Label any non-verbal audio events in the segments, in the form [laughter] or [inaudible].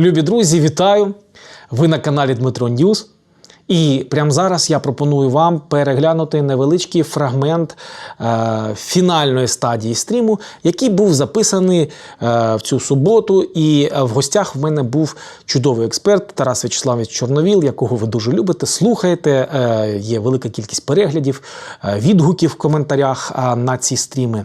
Любі друзі, вітаю! Ви на каналі Дмитро Ньюз. І прямо зараз я пропоную вам переглянути невеличкий фрагмент е, фінальної стадії стріму, який був записаний е, в цю суботу. І е, в гостях в мене був чудовий експерт Тарас Вячеславович Чорновіл, якого ви дуже любите, слухаєте. Е, є велика кількість переглядів, е, відгуків в коментарях е, на ці стріми.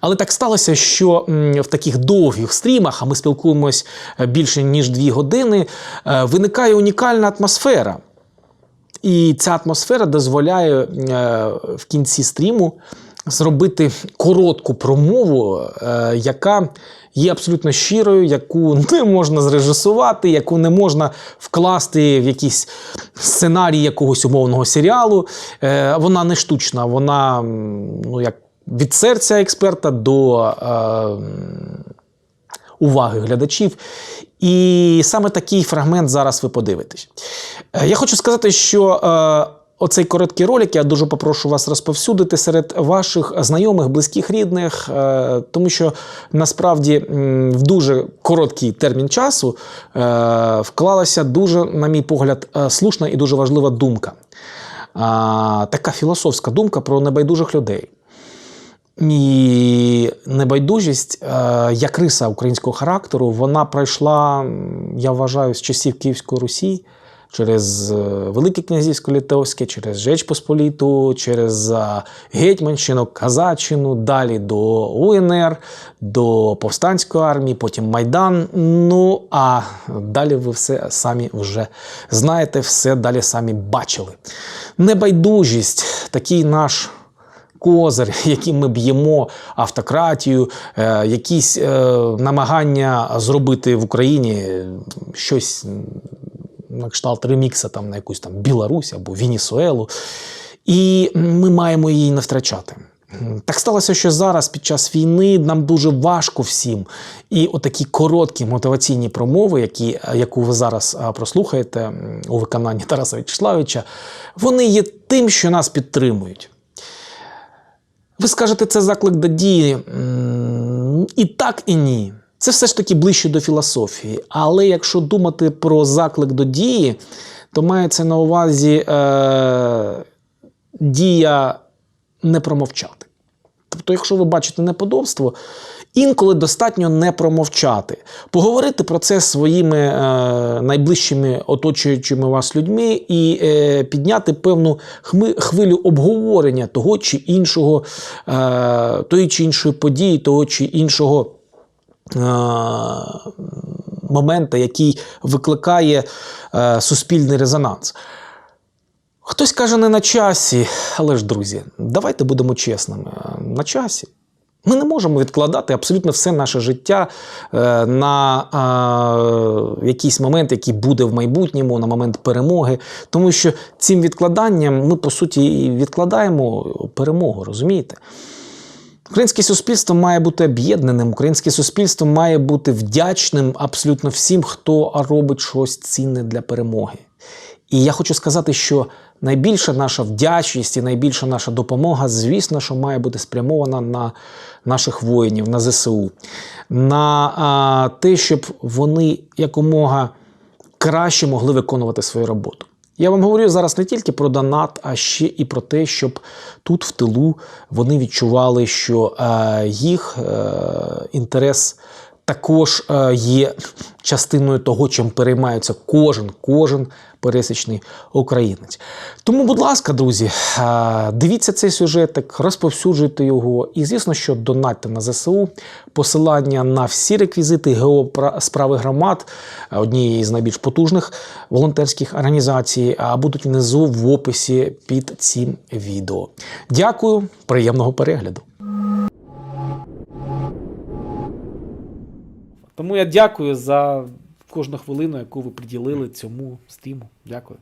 Але так сталося, що м, в таких довгих стрімах, а ми спілкуємось е, більше ніж дві години, е, виникає унікальна атмосфера. І ця атмосфера дозволяє е, в кінці стріму зробити коротку промову, е, яка є абсолютно щирою, яку [laughs] не можна зрежисувати, яку не можна вкласти в якийсь сценарій якогось умовного серіалу. Е, вона не штучна, вона ну, як від серця експерта до. Уваги глядачів. І саме такий фрагмент зараз ви подивитесь. Е, Я хочу сказати, що е, оцей короткий ролик я дуже попрошу вас розповсюдити серед ваших знайомих, близьких, рідних, е, тому що насправді в дуже короткий термін часу вклалася дуже, на мій погляд, слушна і дуже важлива думка. Така філософська думка про небайдужих людей. І небайдужість, е, як риса українського характеру, вона пройшла, я вважаю, з часів Київської Русі через е, Велике князівсько литовське через Жеч Посполіту, через е, Гетьманщину, Казаччину, далі до УНР, до повстанської армії, потім Майдан. Ну а далі ви все самі вже знаєте, все далі самі бачили. Небайдужість, такий наш козир, [laughs] яким ми б'ємо автократію, е, якісь е, намагання зробити в Україні щось на кшталт ремікса там, на якусь там Білорусь або Венесуелу. І ми маємо її не втрачати. Так сталося, що зараз під час війни нам дуже важко всім. І отакі короткі мотиваційні промови, які, яку ви зараз прослухаєте у виконанні [laughs] Тараса Вячеславовича, вони є тим, що нас підтримують. Ви скажете, це заклик до дії. І так, і ні. Це все ж таки ближче до філософії. Але якщо думати про заклик до дії, то мається на увазі е, дія не промовчати. Тобто, якщо ви бачите неподобство, інколи достатньо не промовчати, поговорити про це своїми е, найближчими оточуючими вас людьми і е, підняти певну хми, хвилю обговорення того чи іншого, е, тої чи іншої події, того чи іншого. е, Момента, який викликає е, суспільний резонанс. Хтось каже, не на часі, але ж, друзі, давайте будемо чесними. На часі. Ми не можемо відкладати абсолютно все наше життя е, на е, якийсь момент, який буде в майбутньому, на момент перемоги. Тому що цим відкладанням ми, по суті, відкладаємо перемогу, розумієте? Українське суспільство має бути об'єднаним, українське суспільство має бути вдячним абсолютно всім, хто робить щось цінне для перемоги. І я хочу сказати, що найбільша наша вдячність і найбільша наша допомога, звісно, що має бути спрямована на наших воїнів, на ЗСУ, на а, те, щоб вони якомога краще могли виконувати свою роботу. Я вам говорю зараз не тільки про донат, а ще і про те, щоб тут в тилу вони відчували, що е, їх е, інтерес також е, є частиною того, чим переймається кожен, кожен пересічний українець. Тому, будь ласка, друзі, е, дивіться цей сюжетик, розповсюджуйте його. І, звісно, що донатьте на ЗСУ. Посилання на всі реквізити ГО громад, е, однієї з найбільш потужних волонтерських організацій, будуть внизу в описі під цим відео. Дякую, приємного перегляду. Тому я дякую за кожну хвилину, яку ви приділили цьому стріму. Дякую.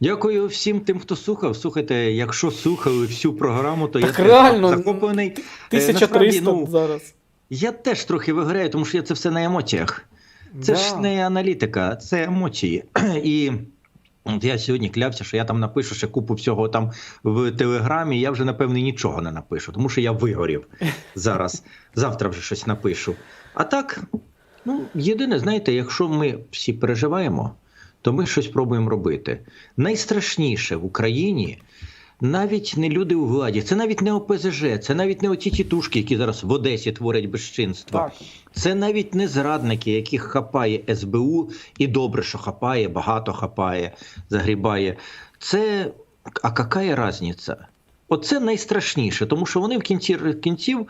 Дякую всім тим, хто слухав. Слухайте, якщо слухали всю програму, то Так я реально, захоплений. Е, 1300 ну, зараз. Я теж трохи виграю, тому що я це все на емоціях. Це Да. ж не аналітика, це емоції. І от я сьогодні клявся, що я там напишу ще купу всього там в телеграмі. Я вже напевне нічого не напишу, тому що я вигорів зараз. Завтра вже щось напишу. А так, Ну, єдине, знаєте, якщо ми всі переживаємо, то ми щось пробуємо робити. Найстрашніше в Україні навіть не люди у владі, це навіть не ОПЗЖ, це навіть не оті тітушки, які зараз в Одесі творять безчинства. Так. Це навіть не зрадники, яких хапає СБУ, і добре, що хапає, багато хапає, загрібає. Це а яка різниця? Оце найстрашніше, тому що вони в кінці кінців,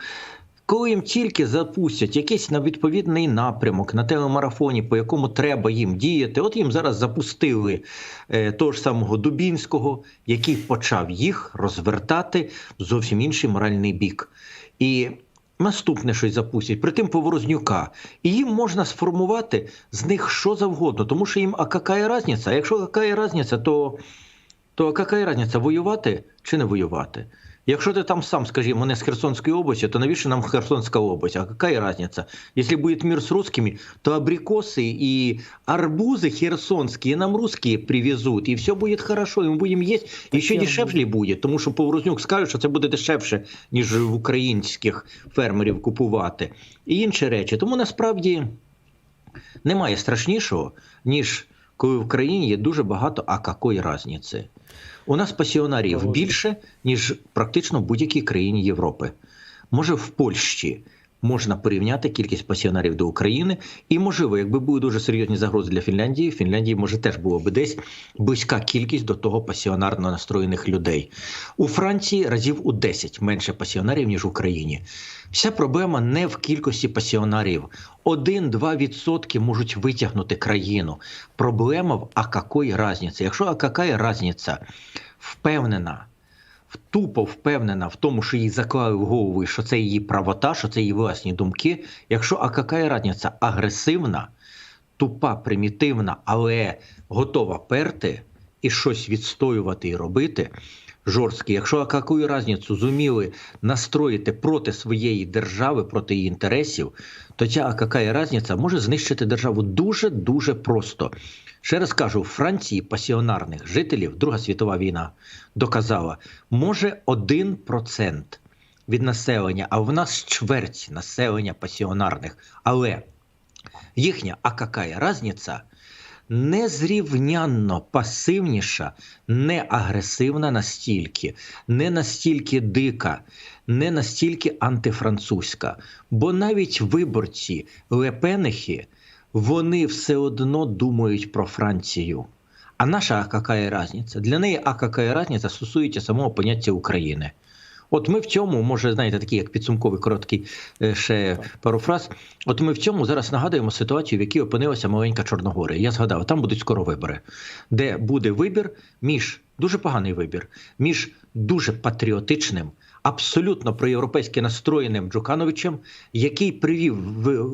коли їм тільки запустять якийсь на відповідний напрямок на телемарафоні, по якому треба їм діяти, от їм зараз запустили е, того ж самого Дубінського, який почав їх розвертати в зовсім інший моральний бік. І наступне щось запустять, при тим Поворознюка. І їм можна сформувати з них що завгодно, тому що їм а яка різниця? А якщо яка різниця, то, то яка різниця, воювати чи не воювати? Якщо ти там сам, скажімо, не з Херсонської області, то навіщо нам Херсонська область? А какая разница? Если будет мир с русскими, то абрикосы и арбузы херсонские нам русские привезут, и все будет хорошо, и мы будем есть, і ще я дешевле буде, тому що Поворознюк скаже, що це буде дешевше, ніж в українських фермерів купувати. І інші речі. Тому насправді немає страшнішого, ніж коли в країні є дуже багато а какої разниці. У нас пасіонарів більше, ніж практично в будь-якій країні Європи. Може, в Польщі можна порівняти кількість пасіонарів до України, і можливо, якби були дуже серйозні загрози для Фінляндії, Фінляндії може теж було би десь близька кількість до того пасіонарно настроєних людей. У Франції разів у 10 менше пасіонарів ніж в Україні. Вся проблема не в кількості пасіонарів. 1-2% можуть витягнути країну. Проблема в а какої разниці. Якщо а какая різниця впевнена, тупо впевнена в тому, що їй заклали в голову, що це її правота, що це її власні думки. Якщо а яка різниця агресивна, тупа, примітивна, але готова перти і щось відстоювати і робити. Жорсткі, якщо какую разницю зуміли настроїти проти своєї держави, проти її інтересів, то ця какая разниця може знищити державу дуже дуже просто. Ще раз кажу, в Франції пасіонарних жителів Друга світова війна доказала, може 1% від населення, а в нас чверть населення пасіонарних. Але їхня а какая незрівнянно пасивніша, не агресивна настільки, не настільки дика, не настільки антифранцузька. Бо навіть виборці Лепенихи, вони все одно думають про Францію. А наша а какая? Для неї а какая стосується самого поняття України. От ми в цьому, може, знаєте, такий як підсумковий короткий е, ще пару фраз. От ми в цьому зараз нагадуємо ситуацію, в якій опинилася маленька Чорногорія. Я згадав, там будуть скоро вибори, де буде вибір між дуже поганий вибір, між дуже патріотичним, абсолютно проєвропейськи настроєним Джукановичем, який привів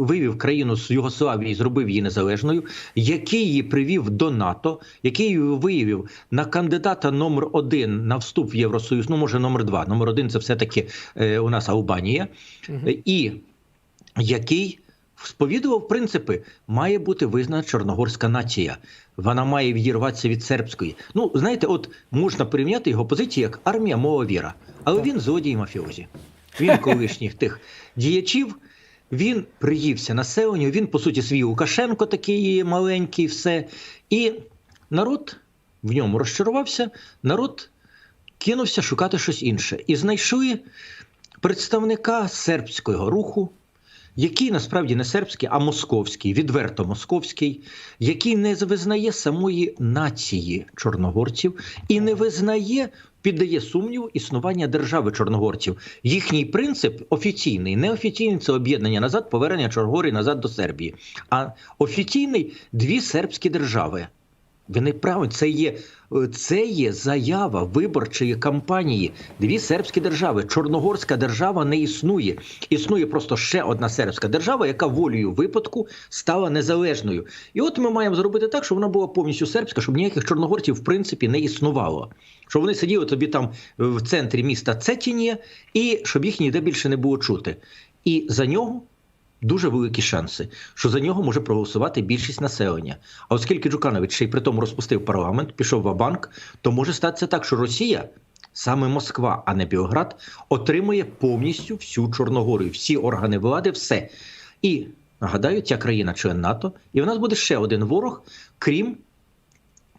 вивів країну з Югославії, і зробив її незалежною, який її привів до НАТО, який її виявив на кандидата номер один на вступ в Євросоюз. Ну може номер два. Номер один це все таки е, у нас Албанія, угу. і який сповідував принципи, має бути визнана чорногорська нація. Вона має відірватися від сербської. Ну, знаєте, от можна порівняти його позиції як армія мова віра. Але він злодій мафіозі. Він колишніх тих діячів. Він приївся населенню, він, по суті, свій Лукашенко такий маленький, все. І народ в ньому розчарувався, народ кинувся шукати щось інше. І знайшли представника сербського руху, який насправді не сербський, а московський, відверто московський, який не визнає самої нації чорногорців і не визнає, піддає сумніву існування держави чорногорців. Їхній принцип офіційний, неофіційний це об'єднання назад, повернення Чорногорії назад до Сербії. А офіційний дві сербські держави. Ви не праві, це є, це є заява виборчої кампанії. Дві сербські держави. Чорногорська держава не існує. Існує просто ще одна сербська держава, яка волею випадку стала незалежною. І от ми маємо зробити так, щоб вона була повністю сербська, щоб ніяких чорногорців в принципі не існувало. Щоб вони сиділи тобі там в центрі міста Цетінє, і щоб їх ніде більше не було чути. І за нього дуже великі шанси, що за нього може проголосувати більшість населення. А оскільки Джуканович ще й при тому розпустив парламент, пішов в банк, то може статися так, що Росія, саме Москва, а не Біоград, отримує повністю всю Чорногорію, всі органи влади, все. І Нагадаю, ця країна член НАТО, і в нас буде ще один ворог, крім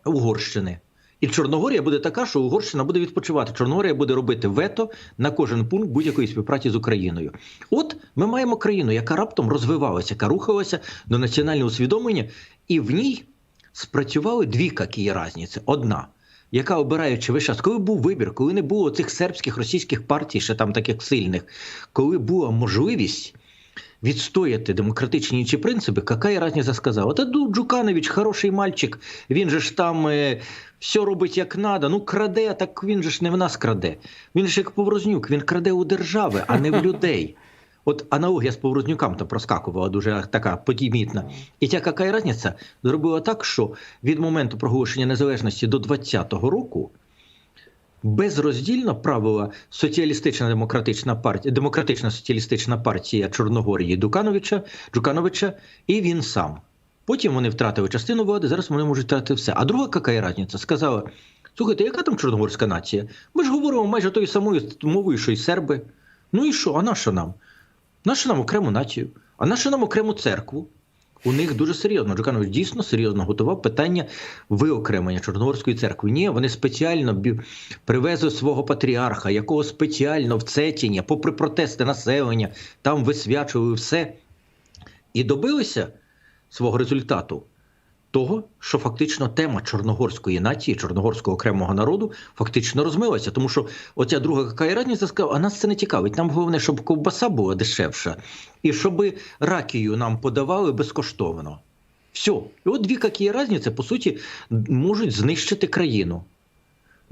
Угорщини. І Чорногорія буде така, що Угорщина буде відпочивати. Чорногорія буде робити вето на кожен пункт будь-якої співпраці з Україною. От ми маємо країну, яка раптом розвивалася, яка рухалася до національного усвідомлення, і в ній спрацювали дві які різниці. Одна, яка обираючи весь час, коли був вибір, коли не було цих сербських російських партій, ще там таких сильних, коли була можливість відстояти демократичні інші принципи, яка разниця сказала? Та Джуканович хороший мальчик, він же ж там е, все робить як надо. Ну краде, так він же ж не в нас краде. Він ж як Поврознюк, він краде у держави, а не в [laughs] людей. От аналогія з Поврознюком там проскакувала дуже така подімітна. І ця яка разниця зробила так, що від моменту проголошення незалежності до 20-го року безроздільно правила соціалістична демократична партія, демократична соціалістична партія Чорногорії Дукановича, Джукановича, і він сам. Потім вони втратили частину влади, зараз вони можуть втратити все. А друга яка різниця? Сказала: слухайте, яка там чорногорська нація? Ми ж говоримо майже тою самою мовою, що й серби. Ну і що? А наша нам? Наша нам окрему націю, а нащо нам окрему церкву. У них дуже серйозно. Джуканович дійсно серйозно готував питання виокремлення Чорногорської церкви. Ні, вони спеціально привезли свого патріарха, якого спеціально в Цетіні, попри протести населення, там висвячували все. І добилися свого результату того, що фактично тема чорногорської нації, чорногорського окремого народу фактично розмилася. Тому що оця друга яка разниця сказала, а нас це не цікавить. Нам головне, щоб ковбаса була дешевша, і щоб ракію нам подавали безкоштовно. Все. І от дві які різниці, по суті, можуть знищити країну.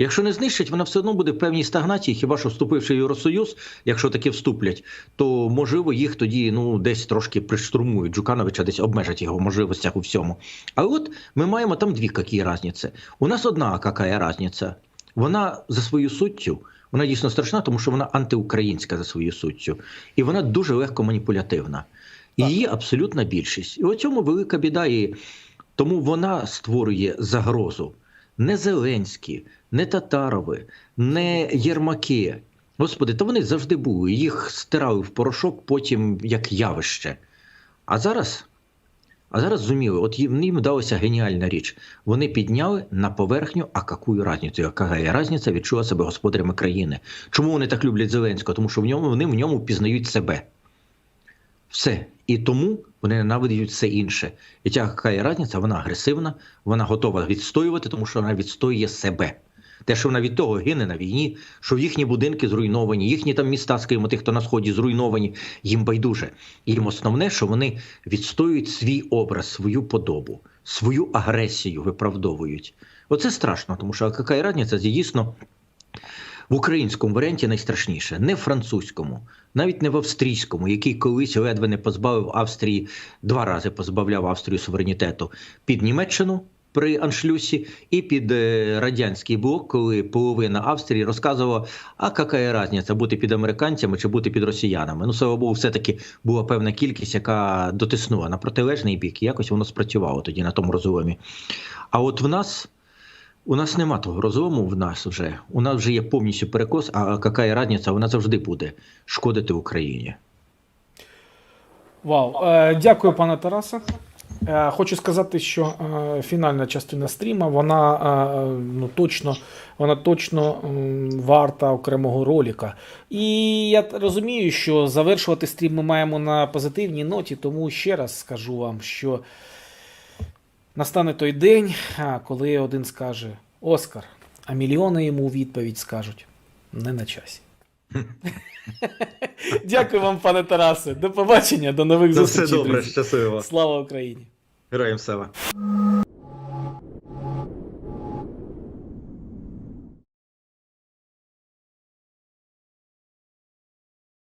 Якщо не знищать, вона все одно буде в певній стагнації, хіба що вступивши в Євросоюз, якщо таки вступлять, то можливо їх тоді ну десь трошки приштурмують. Джукановича десь обмежать його в можливостях у всьому. А от ми маємо там дві які різниці. У нас одна яка різниця. Вона за свою суттю, вона дійсно страшна, тому що вона антиукраїнська за свою суттю. І вона дуже легко маніпулятивна. І її абсолютна більшість. І у цьому велика біда. І тому вона створює загрозу. Не Зеленські, не Татарови, не Єрмаки. Господи, та вони завжди були. Їх стирали в порошок потім як явище. А зараз, а зараз зуміли, от їм їм вдалася геніальна річ. Вони підняли на поверхню, а какую разницю? Яка є разниця відчула себе господарями країни. Чому вони так люблять Зеленського? Тому що в ньому вони в ньому пізнають себе. Все. І тому вони ненавидять все інше. І ця яка разниця, вона агресивна, вона готова відстоювати, тому що вона відстоює себе. Те, що вона від того гине на війні, що їхні будинки зруйновані, їхні там міста, скажімо, тих, хто на сході зруйновані, їм байдуже. Їм основне, що вони відстоюють свій образ, свою подобу, свою агресію виправдовують. Оце страшно, тому що яка разниця, це дійсно в українському варіанті найстрашніше, не в французькому, навіть не в австрійському, який колись ледве не позбавив Австрії два рази позбавляв Австрію суверенітету під Німеччину при Аншлюсі і під е, радянський блок, коли половина Австрії розказувала, а яка різниця бути під американцями чи бути під росіянами. Ну, слава Богу, все-таки була певна кількість, яка дотиснула на протилежний бік, і якось воно спрацювало тоді на тому розумі. А от в нас. У нас нема того розуму в нас вже. У нас вже є повністю перекос, а яка різниця, вона завжди буде шкодити Україні. Вау, Е, дякую, пане Тарасе. Е, Хочу сказати, що е, фінальна частина стріма, вона ну точно, вона точно варта окремого роліка. І я розумію, що завершувати стрім ми маємо на позитивній ноті, тому ще раз скажу вам, що настане той день, коли один скаже Оскар, а мільйони йому у відповідь скажуть не на часі. [laughs] Дякую вам, пане Тарасе. До побачення, до нових зустрічей. добре. щасливо. Слава Україні! Героям слава.